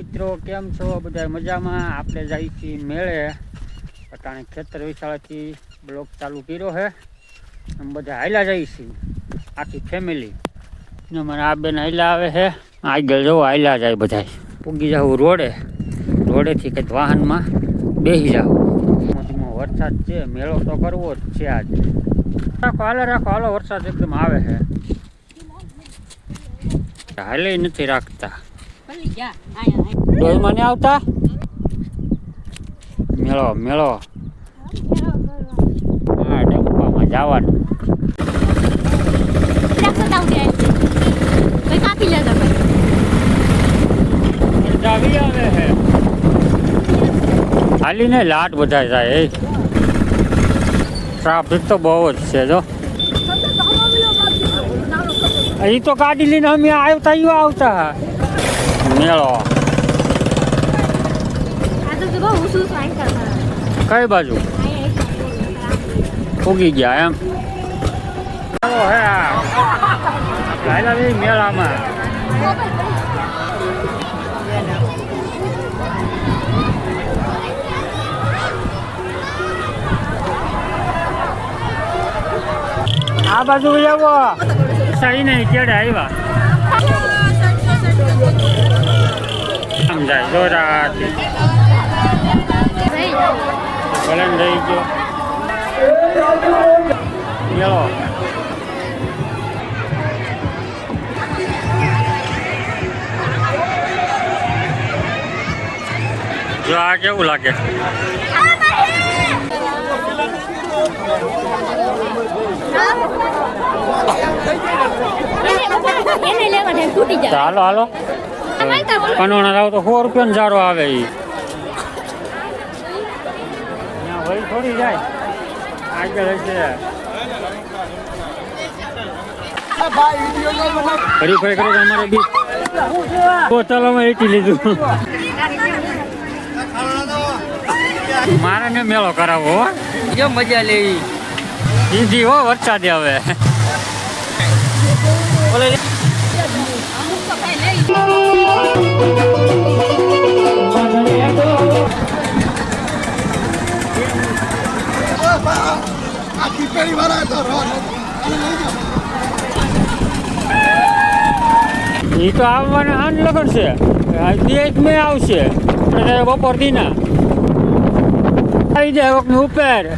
મિત્રો, કેમ છો? બધા મજામાં? આપણે જઈએ છીએ મેળે. અટાણે ખેતર વિશાળથી બ્લોક ચાલુ કર્યો છે અમે બધા હાલ્યા જઈએ છીએ આખી ફેમિલી ને મને આ બેન હાઈલા આવે છે આગળ જવું હાલ્યા જાય બધા પૂગી જવું રોડે. રોડેથી કંઈક વાહનમાં બેસી જાવ ધીમો વરસાદ છે. મેળો તો કરવો જ છે આજે. રાખો, હાલે, રાખો, હાલો, વરસાદ એકદમ આવે છે હાલે નથી રાખતા. ડોલમાં નહીં આવતા મેળો મેળો હા ડંપામાં જવાનું કાપી લેતા ભાઈ આવે હાલીને લાટ બધા જાય ટ્રાફિક તો બહુ જ છે જો અહીં તો ગાડી લઈને અમે આવતા યો આવતા મેળો. આ તો બહુ ઉસુસ વાઈન કરતા કઈ બાજુ? ફૂગી ઉગી ગયા એમ. મેળામાં. આ બાજુ આવો. સહી નહીં કેડે આવ્યા. સમજાય. જોરાથી ભાઈ ભલે રહી ગયો. જો આ કેવું લાગે? જાય હાલો હાલો. કનોણા રાવ તો સો રૂપિયાનો જાડો આવે ઈ. વહી થોડી જાય. આગળ હશે. ફરી ફરી કરો અમારે બી બોતલોમાં એટી લીધું. મારે ને મેળો કરાવો હો. જો મજા લેવી. દીધી હો વરસાદે હવે. એ તો આવવાના હાન લગન છે. દેશ મેં આવશે. બપોર દીના. આવી જાય વખત ઉપર.